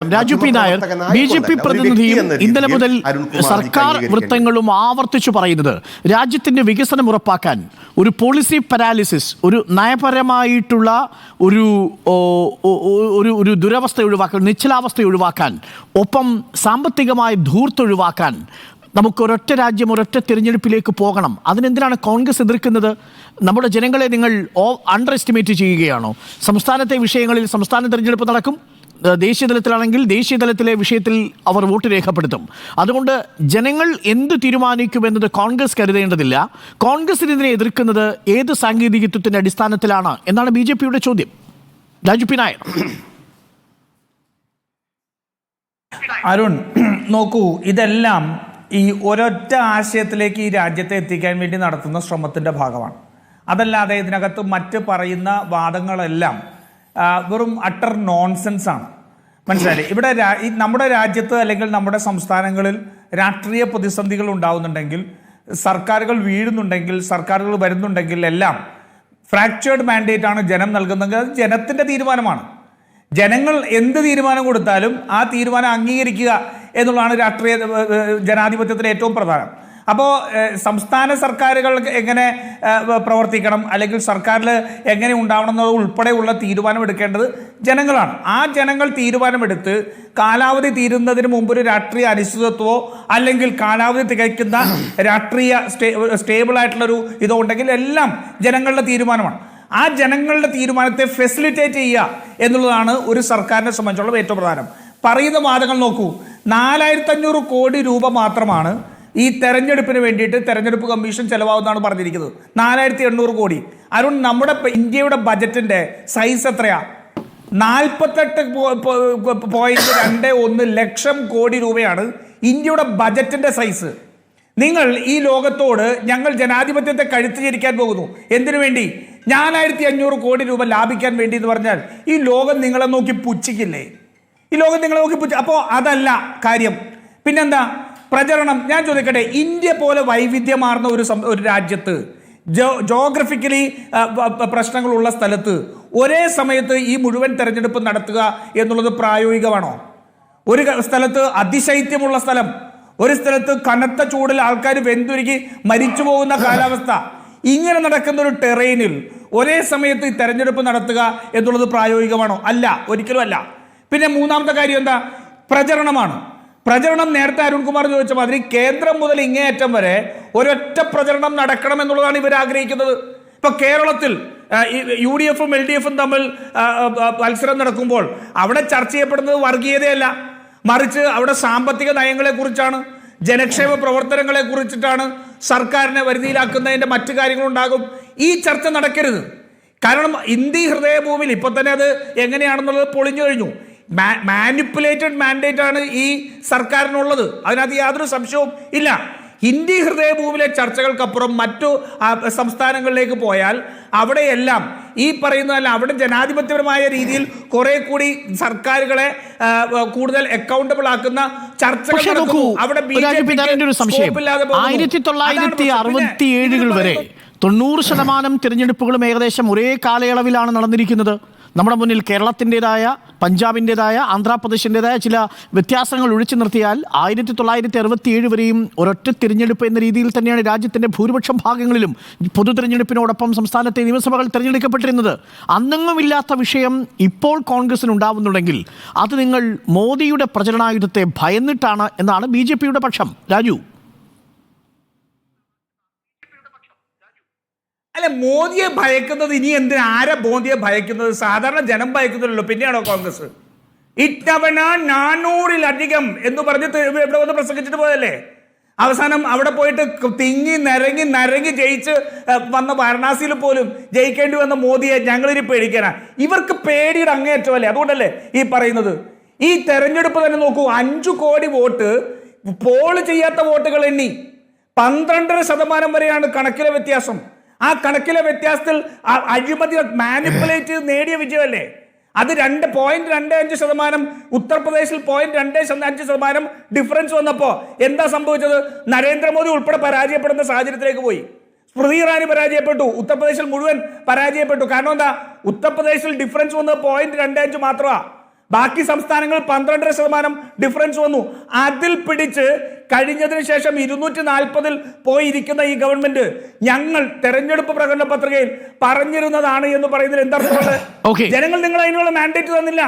Raju P Nair B J P പ്രതിനിധിയും ഇന്നലെ മുതൽ സർക്കാർ വൃത്തങ്ങളും ആവർത്തിച്ചു പറയുന്നത് രാജ്യത്തിന്റെ വികസനം ഉറപ്പാക്കാൻ ഒരു പോളിസി പാരാലിസിസ് ഒരു നയപരമായിട്ടുള്ള ഒരു ഒരു ഒരു ദുരവസ്ഥ ഒഴിവാക്കാൻ നിശ്ചലാവസ്ഥ ഒഴിവാക്കാൻ ഒപ്പം സാമ്പത്തികമായ ധൂർത്ത് ഒഴിവാക്കാൻ നമുക്ക് ഒരൊറ്റ രാജ്യം ഒരൊറ്റ തിരഞ്ഞെടുപ്പിലേക്ക് പോകണം. അതിനെന്തിനാണ് കോൺഗ്രസ് എതിർക്കുന്നത്? നമ്മുടെ ജനങ്ങളെ നിങ്ങൾ അണ്ടർ എസ്റ്റിമേറ്റ് ചെയ്യുകയാണോ? സംസ്ഥാനത്തെ വിഷയങ്ങളിൽ സംസ്ഥാന തിരഞ്ഞെടുപ്പ് നടക്കും. ദേശീയ തലത്തിലാണെങ്കിൽ ദേശീയ തലത്തിലെ വിഷയത്തിൽ അവർ വോട്ട് രേഖപ്പെടുത്തും. അതുകൊണ്ട് ജനങ്ങൾ എന്ത് തീരുമാനിക്കുമെന്നത് കോൺഗ്രസ് കരുതേണ്ടതില്ല. കോൺഗ്രസിന് ഇതിനെ എതിർക്കുന്നത് ഏത് സാങ്കേതികത്വത്തിന്റെ അടിസ്ഥാനത്തിലാണ് എന്നാണ് ബി ജെ പിയുടെ ചോദ്യം. രാജു പി നായർ. അരുൺ നോക്കൂ ഇതെല്ലാം ഈ ഒരൊറ്റ ആശയത്തിലേക്ക് ഈ രാജ്യത്തെ എത്തിക്കാൻ വേണ്ടി നടത്തുന്ന ശ്രമത്തിന്റെ ഭാഗമാണ്. അതല്ലാതെ ഇതിനകത്ത് മറ്റ് പറയുന്ന വാദങ്ങളെല്ലാം വെറും അട്ടർ നോൺസെൻസ് ആണ്. മനസ്സിലായി ഇവിടെ നമ്മുടെ രാജ്യത്ത് അല്ലെങ്കിൽ നമ്മുടെ സംസ്ഥാനങ്ങളിൽ രാഷ്ട്രീയ പ്രതിസന്ധികൾ ഉണ്ടാവുന്നുണ്ടെങ്കിൽ സർക്കാരുകൾ വീഴുന്നുണ്ടെങ്കിൽ സർക്കാരുകൾ വരുന്നുണ്ടെങ്കിൽ എല്ലാം ഫ്രാക്ചേർഡ് മാൻഡേറ്റ് ആണ് ജനം നൽകുന്നതെങ്കിൽ അത് ജനത്തിന്റെ തീരുമാനമാണ്. ജനങ്ങൾ എന്ത് തീരുമാനം കൊടുത്താലും ആ തീരുമാനം അംഗീകരിക്കുക എന്നുള്ളതാണ് രാഷ്ട്രീയ ജനാധിപത്യത്തിലെ ഏറ്റവും പ്രധാനം. അപ്പോൾ സംസ്ഥാന സർക്കാരുകൾ എങ്ങനെ പ്രവർത്തിക്കണം? അല്ലെങ്കിൽ സർക്കാരിൽ എങ്ങനെ ഉണ്ടാവണം എന്നത് ഉൾപ്പെടെയുള്ള തീരുമാനം എടുക്കേണ്ടത് ജനങ്ങളാണ്. ആ ജനങ്ങൾ തീരുമാനമെടുത്ത് കാലാവധി തീരുന്നതിന് മുമ്പ് ഒരു രാഷ്ട്രീയ അനിശ്ചിതത്വമോ അല്ലെങ്കിൽ കാലാവധി തികയ്ക്കുന്ന രാഷ്ട്രീയ സ്റ്റേ ഒരു ഇതോ ഉണ്ടെങ്കിൽ എല്ലാം ജനങ്ങളുടെ തീരുമാനമാണ്. ആ ജനങ്ങളുടെ തീരുമാനത്തെ ഫെസിലിറ്റേറ്റ് ചെയ്യുക എന്നുള്ളതാണ് ഒരു സർക്കാരിനെ സംബന്ധിച്ചുള്ള ഏറ്റവും പ്രധാനം. പറയുന്ന വാദങ്ങൾ നോക്കൂ. നാലായിരത്തി അഞ്ഞൂറ് കോടി രൂപ മാത്രമാണ് ഈ തെരഞ്ഞെടുപ്പിന് വേണ്ടിയിട്ട് തെരഞ്ഞെടുപ്പ് കമ്മീഷൻ ചെലവാകുന്നതാണ് പറഞ്ഞിരിക്കുന്നത്. നാലായിരത്തി എണ്ണൂറ് കോടി. അരുൺ നമ്മുടെ ഇന്ത്യയുടെ ബജറ്റിന്റെ സൈസ് എത്രയാ? നാൽപ്പത്തെട്ട് പോയിന്റ് രണ്ട് ഒന്ന് ലക്ഷം കോടി രൂപയാണ് ഇന്ത്യയുടെ ബജറ്റിന്റെ സൈസ് നിങ്ങൾ ഈ ലോകത്തോട് ഞങ്ങൾ ജനാധിപത്യത്തെ കഴുത്തു ചിരിക്കാൻ പോകുന്നു. എന്തിനു വേണ്ടി? നാലായിരത്തി അഞ്ഞൂറ് കോടി രൂപ ലാഭിക്കാൻ വേണ്ടി എന്ന് പറഞ്ഞാൽ ഈ ലോകം നിങ്ങളെ നോക്കി പുച്ഛിക്കില്ലേ? ഈ ലോകം നിങ്ങളെ നോക്കി പുച്ഛ അപ്പോൾ അതല്ല കാര്യം. പിന്നെന്താ? പ്രചരണം. ഞാൻ ചോദിക്കട്ടെ ഇന്ത്യ പോലെ വൈവിധ്യമാർന്ന ഒരു ഒരു രാജ്യത്ത് ജോ ജോഗ്രഫിക്കലി പ്രശ്നങ്ങളുള്ള സ്ഥലത്ത് ഒരേ സമയത്ത് ഈ മുഴുവൻ തെരഞ്ഞെടുപ്പ് നടത്തുക എന്നുള്ളത് പ്രായോഗികമാണോ? ഒരു സ്ഥലത്ത് അതിശൈത്യമുള്ള സ്ഥലം ഒരു സ്ഥലത്ത് കനത്ത ചൂടിൽ ആൾക്കാർ വെന്തുരുകി മരിച്ചു പോകുന്ന കാലാവസ്ഥ ഇങ്ങനെ നടക്കുന്ന ഒരു ടെറൈനിൽ ഒരേ സമയത്ത് ഈ തെരഞ്ഞെടുപ്പ് നടത്തുക എന്നുള്ളത് പ്രായോഗികമാണോ? അല്ല ഒരിക്കലും അല്ല. പിന്നെ മൂന്നാമത്തെ കാര്യം എന്താ? പ്രചരണമാണ്. പ്രചരണം നേരത്തെ അരുൺകുമാർ ചോദിച്ച മാതിരി കേന്ദ്രം മുതൽ ഇങ്ങേയറ്റം വരെ ഒരൊറ്റ പ്രചരണം നടക്കണം എന്നുള്ളതാണ് ഇവർ ആഗ്രഹിക്കുന്നത്. ഇപ്പൊ കേരളത്തിൽ യു ഡി എഫും എൽ ഡി എഫും തമ്മിൽ മത്സരം നടക്കുമ്പോൾ അവിടെ ചർച്ച ചെയ്യപ്പെടുന്നത് വർഗീയതയല്ല. മറിച്ച് അവിടെ സാമ്പത്തിക നയങ്ങളെക്കുറിച്ചാണ് ജനക്ഷേമ പ്രവർത്തനങ്ങളെ കുറിച്ചിട്ടാണ് സർക്കാരിനെ വരുതിയിലാക്കുന്നതിന്റെ മറ്റു കാര്യങ്ങളുണ്ടാകും. ഈ ചർച്ച നടക്കരുത്. കാരണം ഇന്ത്യ ഹൃദയഭൂമിയിൽ ഇപ്പൊ തന്നെ അത് എങ്ങനെയാണെന്നുള്ളത് പൊളിഞ്ഞു കഴിഞ്ഞു. മാനിപ്പുലേറ്റഡ് മാൻഡേറ്റ് ആണ് ഈ സർക്കാരിനുള്ളത്. അതിനകത്ത് യാതൊരു സംശയവും ഇല്ല. ഹിന്ദി ഹൃദയഭൂമിയിലെ ചർച്ചകൾക്കപ്പുറം മറ്റു സംസ്ഥാനങ്ങളിലേക്ക് പോയാൽ അവിടെയെല്ലാം ഈ പറയുന്നതല്ല അവിടെ ജനാധിപത്യപരമായ രീതിയിൽ കുറെ കൂടി സർക്കാരുകളെ കൂടുതൽ അക്കൗണ്ടബിൾ ആക്കുന്ന ചർച്ചകൾ അവിടെ. ആയിരത്തി തൊള്ളായിരത്തി അറുപത്തി ഏഴുകൾ വരെ തൊണ്ണൂറ് ശതമാനം തിരഞ്ഞെടുപ്പുകളും ഏകദേശം ഒരേ കാലയളവിലാണ് നടന്നിരിക്കുന്നത്. നമ്മുടെ മുന്നിൽ കേരളത്തിന്റെതായ പഞ്ചാബിന്റെതായ ആന്ധ്രാപ്രദേശിന്റെതായ ചില വ്യത്യാസങ്ങൾ ഒഴിച്ചു നിർത്തിയാൽ ആയിരത്തി തൊള്ളായിരത്തി അറുപത്തി ഏഴ് വരെയും ഒരൊറ്റ തിരഞ്ഞെടുപ്പ് എന്ന രീതിയിൽ തന്നെയാണ് രാജ്യത്തിന്റെ ഭൂരിപക്ഷം ഭാഗങ്ങളിലും പൊതു തിരഞ്ഞെടുപ്പിനോടൊപ്പം സംസ്ഥാനത്തെ നിയമസഭകൾ തിരഞ്ഞെടുക്കപ്പെട്ടിരുന്നത്. അന്നെങ്ങുമില്ലാത്ത വിഷയം ഇപ്പോൾ കോൺഗ്രസിന് ഉണ്ടാവുന്നുണ്ടെങ്കിൽ അത് നിങ്ങൾ മോദിയുടെ പ്രചരണായുധത്തെ ഭയന്നിട്ടാണ് എന്നാണ് ബി പക്ഷം. രാജു. അല്ല മോദിയെ ഭയക്കുന്നത് ഇനി എന്തിനാ? ആരെ മോദിയെ ഭയക്കുന്നത്? സാധാരണ ജനം ഭയക്കുന്നില്ലല്ലോ പിന്നെയാണോ കോൺഗ്രസ്? ഇത്തവണ നാനൂറിലധികം എന്ന് പറഞ്ഞിട്ട് എവിടെ വന്ന് പ്രസംഗിച്ചിട്ട് പോയല്ലേ അവസാനം അവിടെ പോയിട്ട് തിങ്ങി നരങ്ങി നരങ്ങി ജയിച്ച് വന്ന വാരണാസിയിൽ പോലും ജയിക്കേണ്ടി വന്ന മോദിയെ ഞങ്ങളിനി പേടിക്കാനാ. ഇവർക്ക് പേടിയുടെ അങ്ങേയറ്റമല്ലേ? അതുകൊണ്ടല്ലേ ഈ പറയുന്നത്. ഈ തെരഞ്ഞെടുപ്പ് തന്നെ നോക്കൂ അഞ്ചു കോടി വോട്ട് പോൾ ചെയ്യാത്ത വോട്ടുകൾ എണ്ണി പന്ത്രണ്ടര ശതമാനം വരെയാണ് കണക്കിലെ വ്യത്യാസം. ആ കണക്കിലെ വ്യത്യാസത്തിൽ അഴിമതി മാനിപ്പുലേറ്റ് നേടിയ വിജയമല്ലേ? അത് രണ്ട് പോയിന്റ് രണ്ട് അഞ്ച് ശതമാനം ഉത്തർപ്രദേശിൽ പോയിന്റ് രണ്ട് അഞ്ച് ശതമാനം ഡിഫറൻസ് വന്നപ്പോൾ എന്താ സംഭവിച്ചത്? നരേന്ദ്രമോദി ഉൾപ്പെടെ പരാജയപ്പെടുന്ന സാഹചര്യത്തിലേക്ക് പോയി. സ്മൃതി ഇറാനി പരാജയപ്പെട്ടു ഉത്തർപ്രദേശിൽ മുഴുവൻ പരാജയപ്പെട്ടു. കാരണം എന്താ? ഉത്തർപ്രദേശിൽ ഡിഫറൻസ് വന്നത് പോയിന്റ് രണ്ട് അഞ്ച് മാത്രമാണ് ബാക്കി സംസ്ഥാനങ്ങളിൽ പന്ത്രണ്ടര ശതമാനം ഡിഫറൻസ് വന്നു. അതിൽ പിടിച്ച് കഴിഞ്ഞതിന് ശേഷം ഇരുന്നൂറ്റി നാൽപ്പതിൽ പോയിരിക്കുന്ന ഈ ഗവൺമെന്റ് ഞങ്ങൾ തെരഞ്ഞെടുപ്പ് പ്രകടന പത്രികയിൽ പറഞ്ഞിരുന്നതാണ് എന്ന് പറയുന്നതിൽ എന്താ. ജനങ്ങൾ നിങ്ങൾ അതിനുള്ള മാൻഡേറ്റ് തന്നില്ല